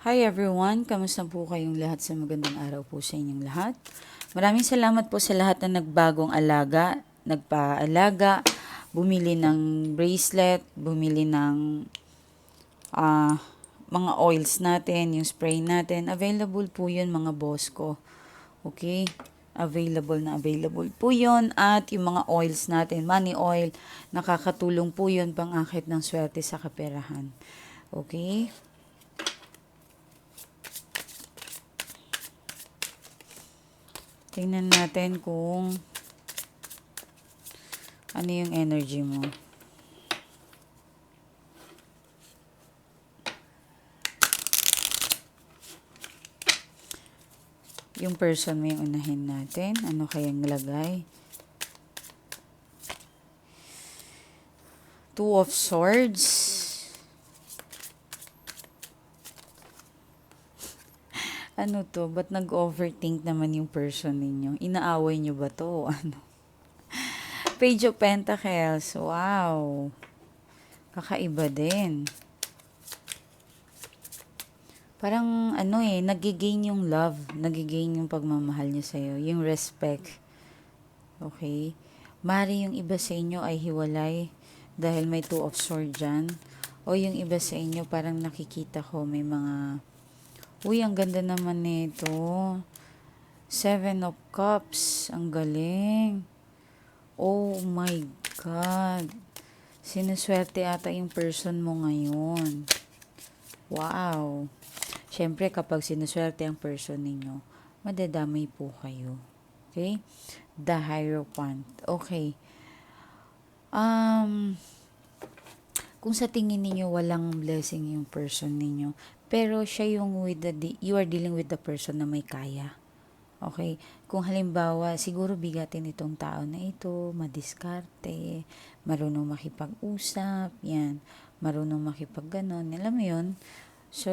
Hi everyone, kamusta po kayong lahat sa magandang araw po sa inyong lahat. Maraming salamat po sa lahat na nagbagong alaga, nagpaalaga, bumili ng bracelet, bumili ng ah, mga oils natin, yung spray natin. Available po yun mga boss ko. Okay? Available na available po yun. At yung mga oils natin, money oil, nakakatulong po yun pang akit ng swerte sa kaperahan. Okay? Tingnan natin kung ano yung energy mo. Yung person mo yung unahin natin. Ano kayang lagay? Two of Swords. Ano to? Ba't nag-overthink naman yung person ninyo? Inaaway nyo ba to? Ano? Page of Pentacles. Wow. Kakaiba din. Parang ano eh, nagigain yung love. Nagigain yung pagmamahal niya sa'yo. Yung respect. Okay? Mari yung iba sa inyo ay hiwalay dahil may two of sword dyan. O yung iba sa inyo parang nakikita ko may mga Uy, ang ganda naman nito. Seven of Cups. Ang galing. Oh my God. Sinuswerte ata yung person mo ngayon. Wow. Siyempre, kapag sinuswerte ang person ninyo, madadamay po kayo. Okay? The Hierophant. Okay. Um, kung sa tingin ninyo walang blessing yung person ninyo, pero siya yung with the, you are dealing with the person na may kaya. Okay? Kung halimbawa, siguro bigatin itong tao na ito, madiskarte, marunong makipag-usap, yan, marunong makipag ganon, alam mo yun? So,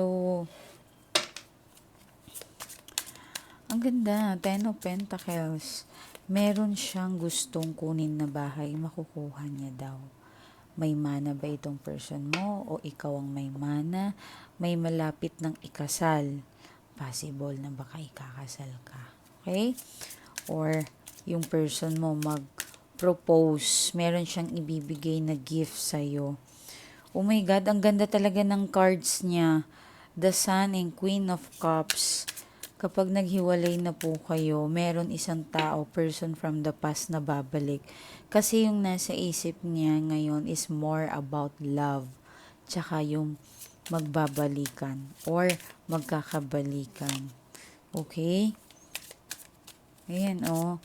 ang ganda, Ten of Pentacles. Meron siyang gustong kunin na bahay, makukuha niya daw. May mana ba itong person mo o ikaw ang may mana? May malapit ng ikasal. Possible na baka ikakasal ka. Okay? Or yung person mo mag-propose. Meron siyang ibibigay na gift sa'yo. Oh my God, ang ganda talaga ng cards niya. The Sun and Queen of Cups. Kapag naghiwalay na po kayo, meron isang tao, person from the past na babalik. Kasi yung nasa isip niya ngayon is more about love. Tsaka yung magbabalikan or magkakabalikan. Okay? Ayan, oh.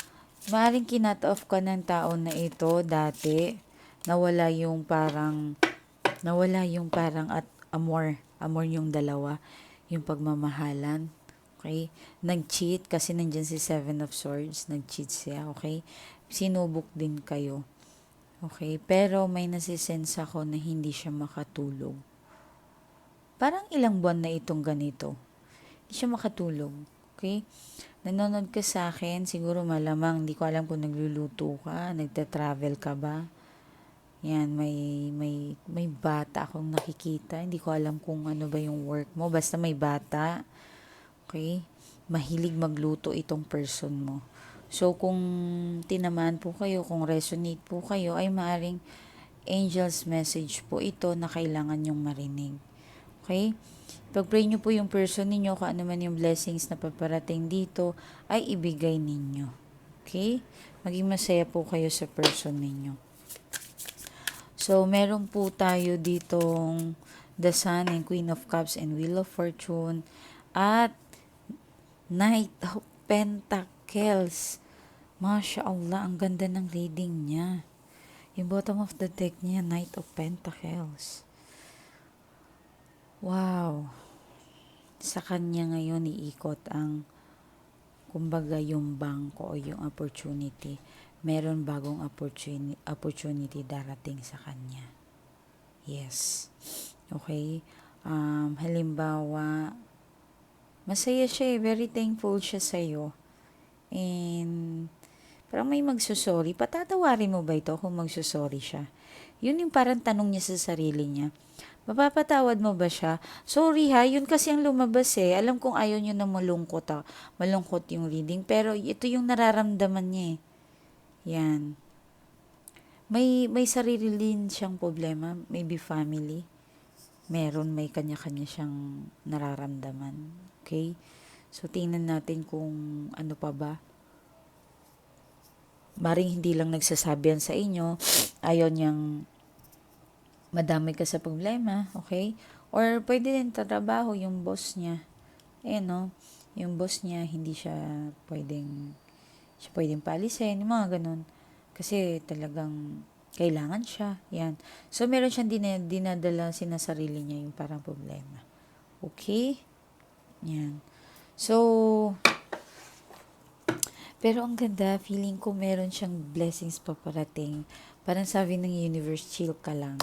Maring kinat off ka ng tao na ito dati. Nawala yung parang, nawala yung parang at amor, amor yung dalawa. Yung pagmamahalan. Okay? Nag-cheat kasi nandyan si Seven of Swords. Nag-cheat siya, okay? Sinubok din kayo. Okay? Pero may nasisense ako na hindi siya makatulog. Parang ilang buwan na itong ganito. Hindi siya makatulog. Okay? Nanonood ka sa akin, siguro malamang, hindi ko alam kung nagluluto ka, nagta-travel ka ba. Yan, may, may, may bata akong nakikita. Hindi ko alam kung ano ba yung work mo. Basta may bata. Okay? Mahilig magluto itong person mo. So, kung tinamaan po kayo, kung resonate po kayo, ay maaring angel's message po ito na kailangan nyong marinig. Okay? Pag-pray nyo po yung person ninyo, kung ano man yung blessings na paparating dito, ay ibigay ninyo. Okay? Maging masaya po kayo sa person ninyo. So, meron po tayo ditong The Sun and Queen of Cups and Wheel of Fortune at Knight of Pentacles. Masya Allah, ang ganda ng reading niya. Yung bottom of the deck niya, Knight of Pentacles. Wow. Sa kanya ngayon iikot ang kumbaga yung bangko o yung opportunity. Meron bagong opportunity, opportunity darating sa kanya. Yes. Okay? Um, halimbawa, masaya siya eh. Very thankful siya sa'yo. And, parang may magsusorry. Patatawarin mo ba ito kung magsusorry siya? Yun yung parang tanong niya sa sarili niya. Mapapatawad mo ba siya? Sorry ha, yun kasi ang lumabas eh. Alam kong ayaw nyo na malungkot ha. Malungkot yung reading. Pero ito yung nararamdaman niya eh. Yan. May, may sarili din siyang problema. Maybe family. Meron, may kanya-kanya siyang nararamdaman. Okay? So, tingnan natin kung ano pa ba. Maring hindi lang nagsasabi yan sa inyo. Ayaw niyang madami ka sa problema. Okay? Or pwede din trabaho yung boss niya. Eh, no? Yung boss niya, hindi siya pwedeng siya pwedeng paalisin, yung mga ganun. Kasi talagang kailangan siya. Yan. So, meron siyang din- dinadala sinasarili niya yung parang problema. Okay? Yan. So, pero ang ganda, feeling ko meron siyang blessings paparating. Parang sabi ng universe, chill ka lang.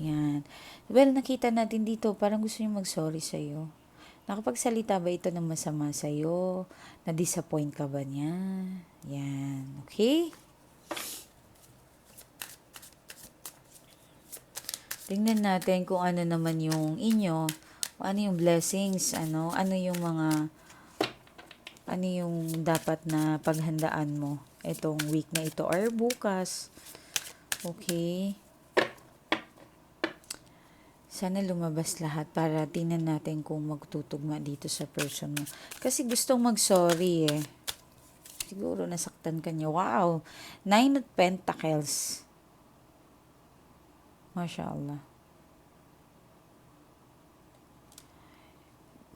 Yan. Well, nakita natin dito, parang gusto niya mag-sorry sa'yo. Nakapagsalita ba ito ng masama sa'yo? Na-disappoint ka ba niya? Yan. Okay? Tingnan natin kung ano naman yung inyo, ano yung blessings, ano, ano yung mga, ano yung dapat na paghandaan mo itong week na ito or bukas. Okay. Sana lumabas lahat para tingnan natin kung magtutugma dito sa person mo. Kasi gustong mag-sorry eh. Siguro nasaktan ka niya. Wow! Nine of Pentacles. Masya Allah.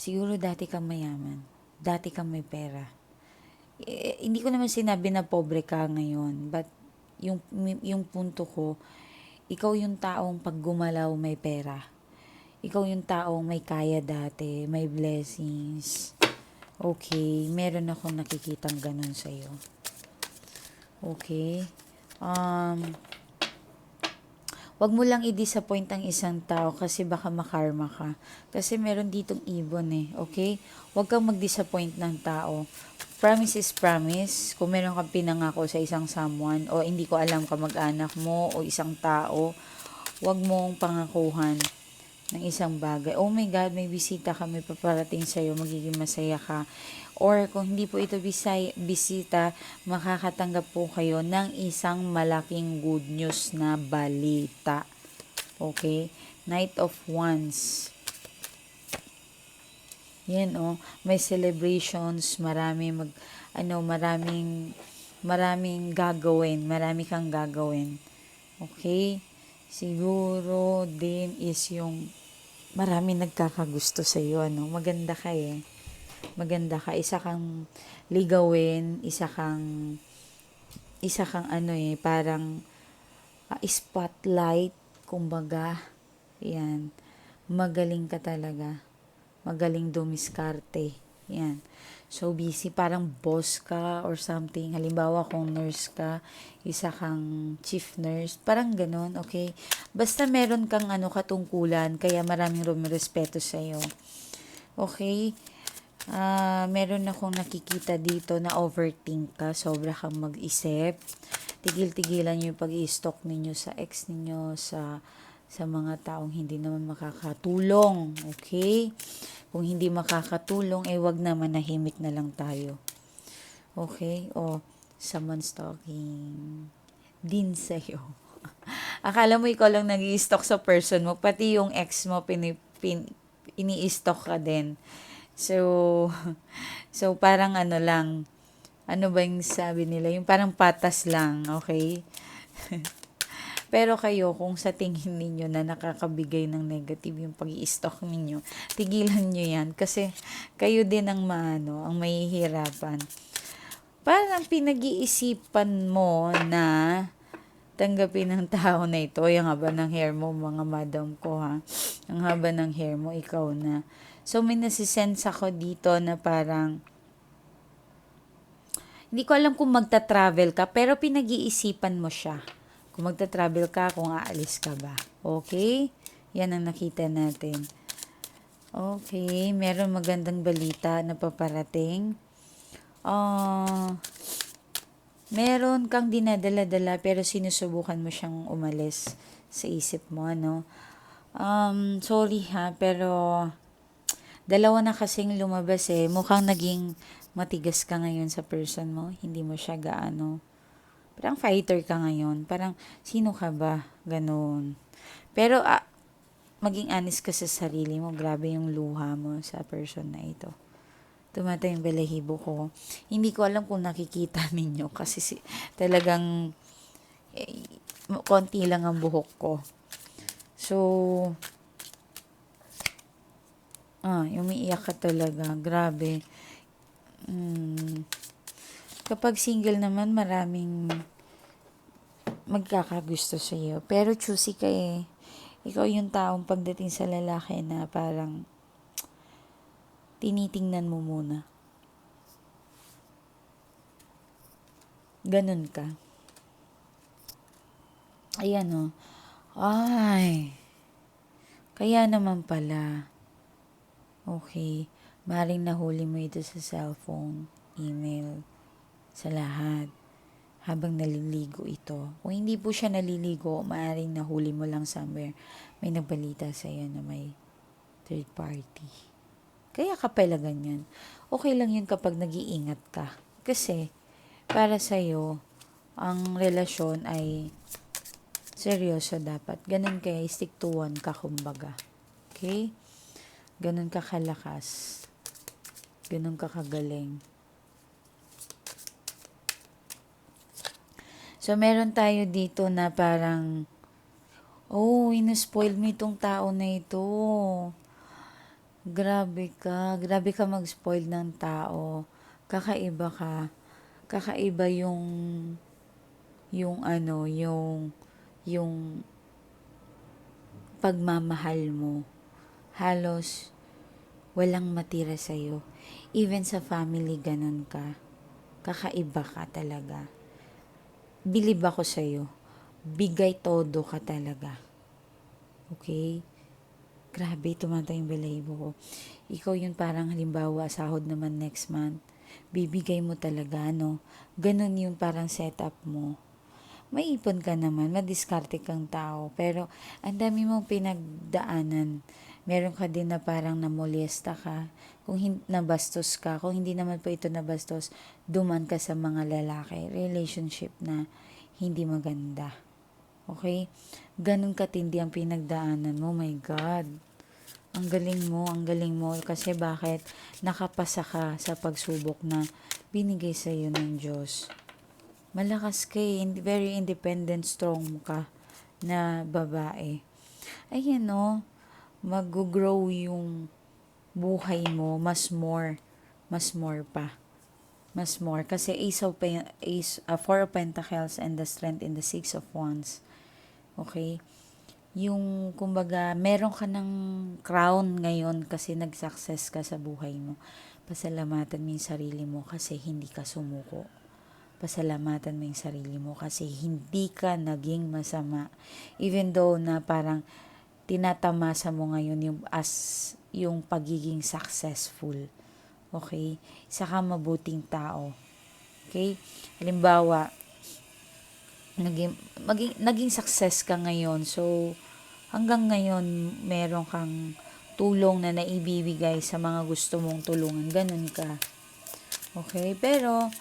Siguro dati kang mayaman. Dati kang may pera. Eh, hindi ko naman sinabi na pobre ka ngayon. But yung, yung punto ko, ikaw yung taong pag gumalaw may pera. Ikaw yung taong may kaya dati, may blessings. Okay, meron akong nakikitang ganun sa'yo. Okay. Um, Wag mo lang i-disappoint ang isang tao kasi baka makarma ka. Kasi meron ditong ibon eh, okay? Wag kang mag-disappoint ng tao. Promise is promise. Kung meron kang pinangako sa isang someone o hindi ko alam ka mag-anak mo o isang tao, wag mong pangakuhan ng isang bagay. Oh my God, may bisita ka, may paparating sa'yo, magiging masaya ka. Or kung hindi po ito bisay, bisita, makakatanggap po kayo ng isang malaking good news na balita. Okay? Night of Wands. Yan oh, may celebrations, marami mag ano, maraming maraming gagawin, marami kang gagawin. Okay? Siguro din is yung marami nagkakagusto sa iyo, ano. Maganda ka eh. Maganda ka, isa kang ligawin, isa kang isa kang ano eh, parang uh, spotlight, kumbaga. Yan. Magaling ka talaga magaling dumiskarte. Yan. So, busy, parang boss ka or something. Halimbawa, kung nurse ka, isa kang chief nurse, parang ganun, okay? Basta meron kang ano, katungkulan, kaya maraming rumirespeto sa'yo. Okay? Uh, meron akong nakikita dito na overthink ka, sobra kang mag-isip. Tigil-tigilan yung pag-i-stalk ninyo sa ex ninyo, sa sa mga taong hindi naman makakatulong. Okay? Kung hindi makakatulong, eh wag na manahimik na lang tayo. Okay? O, someone's talking din sa'yo. Akala mo ikaw lang nag stalk sa person mo, pati yung ex mo, pin, ini-stalk ka din. So, so parang ano lang, ano ba yung sabi nila? Yung parang patas lang, okay? Pero kayo, kung sa tingin ninyo na nakakabigay ng negative yung pag stalk ninyo, tigilan nyo yan. Kasi kayo din ang maano, ang mahihirapan. Parang pinag-iisipan mo na tanggapin ng tao na ito. Yung haba ng hair mo, mga madam ko ha. Ang haba ng hair mo, ikaw na. So, may nasisense ako dito na parang hindi ko alam kung magta-travel ka, pero pinag-iisipan mo siya kung magta-travel ka, kung aalis ka ba. Okay? Yan ang nakita natin. Okay, meron magandang balita na paparating. Uh, meron kang dinadala-dala pero sinusubukan mo siyang umalis sa isip mo, ano? Um, sorry ha, pero dalawa na kasing lumabas eh. Mukhang naging matigas ka ngayon sa person mo. Hindi mo siya gaano. Parang fighter ka ngayon. Parang, sino ka ba? Ganon. Pero, ah, maging honest ka sa sarili mo. Grabe yung luha mo sa person na ito. Tumatay yung balahibo ko. Hindi ko alam kung nakikita ninyo kasi si, talagang eh, konti lang ang buhok ko. So, ah, umiiyak ka talaga. Grabe. Mm, kapag single naman, maraming magkakagusto sa iyo. Pero choosy ka eh. Ikaw yung taong pagdating sa lalaki na parang tinitingnan mo muna. Ganun ka. Ayan o. Ay. Kaya naman pala. Okay. Maring nahuli mo ito sa cellphone, email, sa lahat. Habang naliligo ito. Kung hindi po siya naliligo, maaaring nahuli mo lang somewhere. May nagbalita sa iyo na may third party. Kaya ka pala ganyan. Okay lang yun kapag nag-iingat ka. Kasi, para sa'yo, ang relasyon ay seryoso dapat. Ganun kaya, stick to one ka, kumbaga. Okay? Ganun ka kalakas. Ganun ka kagaling. So, meron tayo dito na parang, oh, inispoil mo itong tao na ito. Grabe ka. Grabe ka mag-spoil ng tao. Kakaiba ka. Kakaiba yung, yung ano, yung, yung pagmamahal mo. Halos, walang matira sa'yo. Even sa family, ganun ka. Kakaiba ka talaga bilib ako sa'yo. Bigay todo ka talaga. Okay? Grabe, tumatay yung balahibo ko. Ikaw yun parang halimbawa, sahod naman next month. Bibigay mo talaga, no? Ganun yung parang setup mo. May ipon ka naman, madiskarte kang tao. Pero, ang dami mong pinagdaanan. Meron ka din na parang namolesta ka. Kung hin- nabastos ka, kung hindi naman po ito nabastos, duman ka sa mga lalaki. Relationship na hindi maganda. Okay? Ganun katindi ang pinagdaanan mo. My God. Ang galing mo, ang galing mo. Kasi bakit? Nakapasa ka sa pagsubok na binigay sa iyo ng Diyos. Malakas ka eh. Very independent, strong ka na babae. Ayan no, mag-grow yung buhay mo mas more, mas more pa. Mas more. Kasi Ace of, Pen- Ace, uh, Four of Pentacles and the Strength in the Six of Wands. Okay? Yung, kumbaga, meron ka ng crown ngayon kasi nag-success ka sa buhay mo. Pasalamatan mo yung sarili mo kasi hindi ka sumuko. Pasalamatan mo yung sarili mo kasi hindi ka naging masama. Even though na parang tinatamasa mo ngayon yung as yung pagiging successful. Okay? Isa ka mabuting tao. Okay? Halimbawa, naging, maging, naging success ka ngayon. So, hanggang ngayon, meron kang tulong na naibibigay sa mga gusto mong tulungan. Ganun ka. Okay? Pero,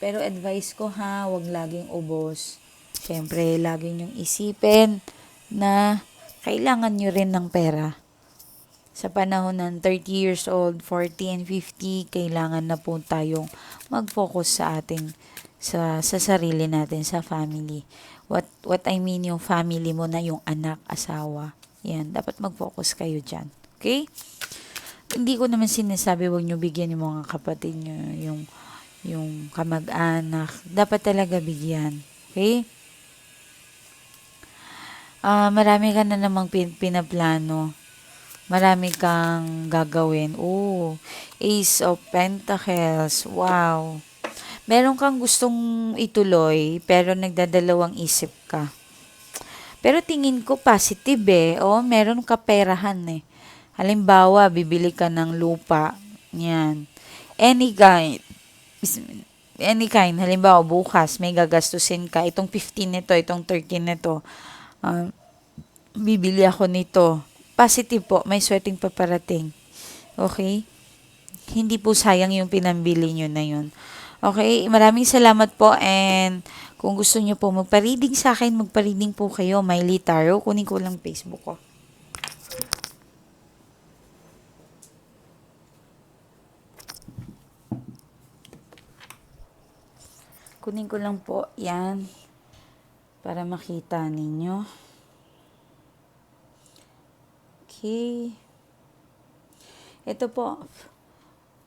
pero advice ko ha, wag laging ubos. Siyempre, lagi niyong isipin na kailangan nyo rin ng pera. Sa panahon ng 30 years old, 40 and 50, kailangan na po tayong mag-focus sa ating sa sa sarili natin, sa family. What what I mean yung family mo na yung anak, asawa. Yan, dapat mag-focus kayo diyan. Okay? Hindi ko naman sinasabi wag niyo bigyan yung mga kapatid niyo yung yung kamag-anak. Dapat talaga bigyan. Okay? Ah, marami ka na namang pin- pinaplano. Marami kang gagawin. Oh, Ace of Pentacles. Wow. Meron kang gustong ituloy, pero nagdadalawang isip ka. Pero tingin ko positive eh. Oh, meron ka perahan eh. Halimbawa, bibili ka ng lupa. Yan. Any kind. Any kind. Halimbawa, bukas, may gagastusin ka. Itong 15 nito, itong 13 nito. Um, bibili ako nito. positive po, may swerteng paparating. Okay? Hindi po sayang yung pinambili nyo na yun. Okay, maraming salamat po and kung gusto nyo po magpa-reading sa akin, magpa-reading po kayo, Miley Tarot. Kunin ko lang Facebook ko. Kunin ko lang po yan para makita ninyo. Okay. Ito po.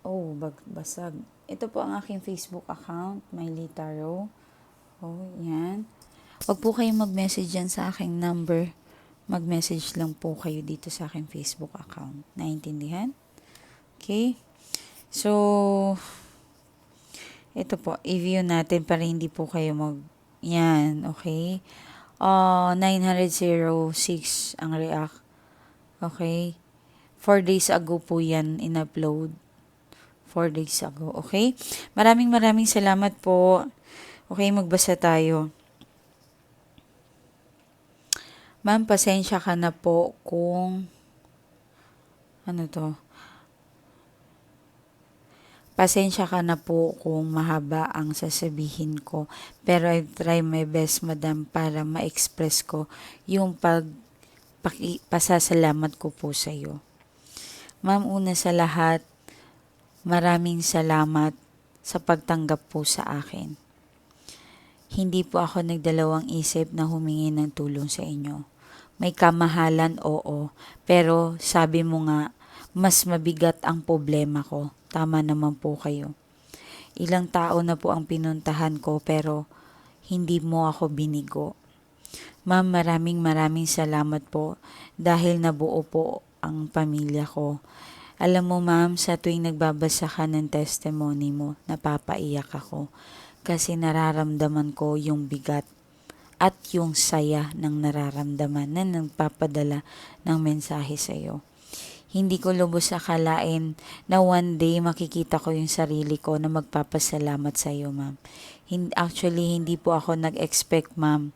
Oh, bag basag. Ito po ang aking Facebook account, Miley Tarot. Oh, yan. Huwag po kayong mag-message dyan sa aking number. Mag-message lang po kayo dito sa aking Facebook account. Naintindihan? Okay? So, ito po, i-view natin para hindi po kayo mag... Yan, okay? Uh, 906 ang react. Okay? 4 days ago po yan in-upload. 4 days ago, okay? Maraming maraming salamat po. Okay, magbasa tayo. Ma'am, pasensya ka na po kung... Ano to? Pasensya ka na po kung mahaba ang sasabihin ko. Pero I try my best, madam, para ma-express ko yung pag pasasalamat ko po sa iyo. Ma'am, una sa lahat, maraming salamat sa pagtanggap po sa akin. Hindi po ako nagdalawang isip na humingi ng tulong sa inyo. May kamahalan, oo. Pero sabi mo nga, mas mabigat ang problema ko. Tama naman po kayo. Ilang tao na po ang pinuntahan ko pero hindi mo ako binigo. Ma'am, maraming maraming salamat po dahil nabuo po ang pamilya ko. Alam mo ma'am, sa tuwing nagbabasa ka ng testimony mo, napapaiyak ako kasi nararamdaman ko yung bigat at yung saya ng nararamdaman na nagpapadala ng mensahe sa iyo. Hindi ko lubos akalain na one day makikita ko yung sarili ko na magpapasalamat sa iyo, ma'am. Actually, hindi po ako nag-expect, ma'am,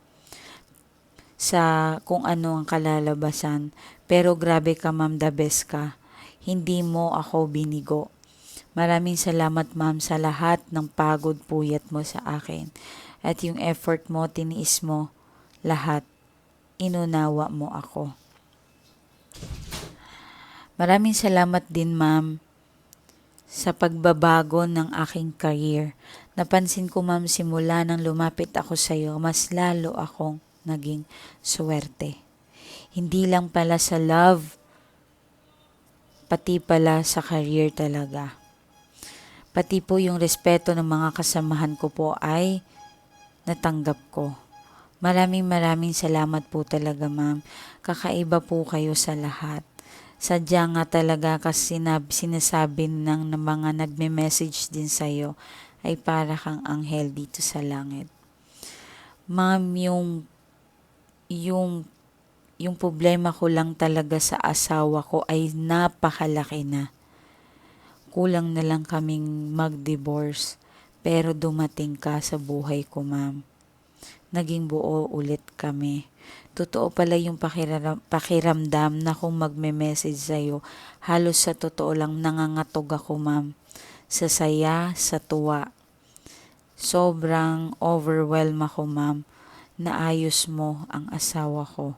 sa kung ano ang kalalabasan. Pero grabe ka, ma'am, the best ka. Hindi mo ako binigo. Maraming salamat, ma'am, sa lahat ng pagod puyat mo sa akin. At yung effort mo, tiniis mo, lahat. Inunawa mo ako. Maraming salamat din ma'am sa pagbabago ng aking career. Napansin ko ma'am simula nang lumapit ako sa iyo, mas lalo akong naging swerte. Hindi lang pala sa love, pati pala sa career talaga. Pati po yung respeto ng mga kasamahan ko po ay natanggap ko. Maraming maraming salamat po talaga ma'am. Kakaiba po kayo sa lahat sadya nga talaga kasi sinab, sinasabi ng, mga nagme-message din sa'yo ay para kang anghel dito sa langit. Ma'am, yung, yung, yung problema ko lang talaga sa asawa ko ay napakalaki na. Kulang na lang kaming mag-divorce pero dumating ka sa buhay ko, ma'am. Naging buo ulit kami totoo pala yung pakiram, pakiramdam na kung magme-message sa'yo, halos sa totoo lang nangangatog ako ma'am. Sa saya, sa tuwa. Sobrang overwhelm ako ma'am na ayos mo ang asawa ko.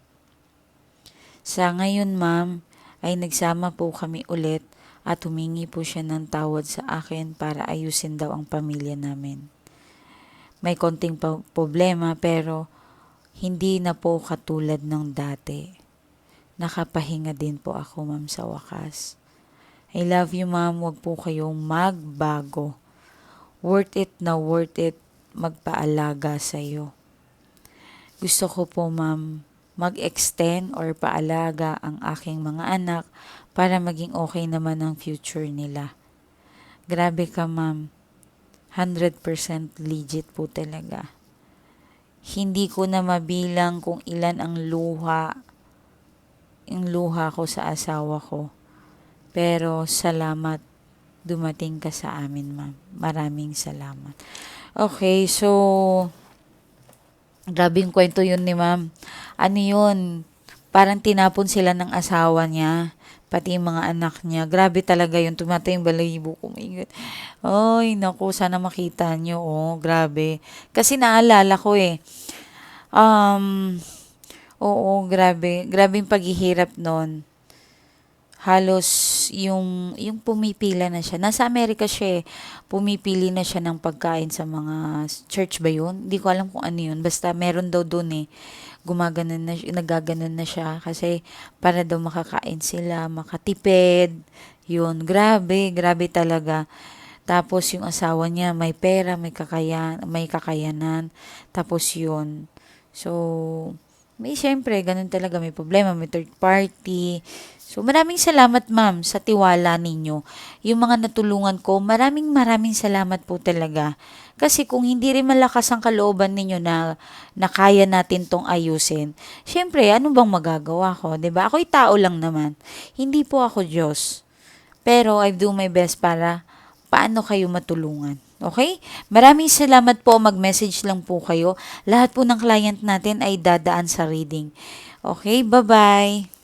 Sa ngayon ma'am, ay nagsama po kami ulit at humingi po siya ng tawad sa akin para ayusin daw ang pamilya namin. May konting problema pero hindi na po katulad ng dati. Nakapahinga din po ako, ma'am, sa wakas. I love you, ma'am. Huwag po kayong magbago. Worth it na worth it magpaalaga sa iyo. Gusto ko po, ma'am, mag-extend or paalaga ang aking mga anak para maging okay naman ang future nila. Grabe ka, ma'am. 100% legit po talaga. Hindi ko na mabilang kung ilan ang luha, yung luha ko sa asawa ko. Pero salamat, dumating ka sa amin, ma'am. Maraming salamat. Okay, so, grabing kwento yun ni ma'am. Ano yun? parang tinapon sila ng asawa niya, pati yung mga anak niya. Grabe talaga yun, tumatay yung balahibo ko. My God. Ay, naku, sana makita nyo. Oh, grabe. Kasi naalala ko eh. Um, oo, grabe. Grabe yung paghihirap nun halos yung yung pumipila na siya. Nasa Amerika siya eh. Pumipili na siya ng pagkain sa mga church ba yun? Hindi ko alam kung ano yun. Basta meron daw doon eh. Gumaganon na, nagaganon na siya kasi para daw makakain sila, makatipid. Yun, grabe, grabe talaga. Tapos yung asawa niya may pera, may kakayan, may kakayanan. Tapos yun. So, may syempre, ganun talaga, may problema, may third party. So, maraming salamat ma'am sa tiwala ninyo. Yung mga natulungan ko, maraming maraming salamat po talaga. Kasi kung hindi rin malakas ang kalooban ninyo na, na kaya natin tong ayusin, syempre, ano bang magagawa ko? ba Ako'y tao lang naman. Hindi po ako Diyos. Pero I do my best para paano kayo matulungan. Okay? Maraming salamat po. Mag-message lang po kayo. Lahat po ng client natin ay dadaan sa reading. Okay? Bye-bye.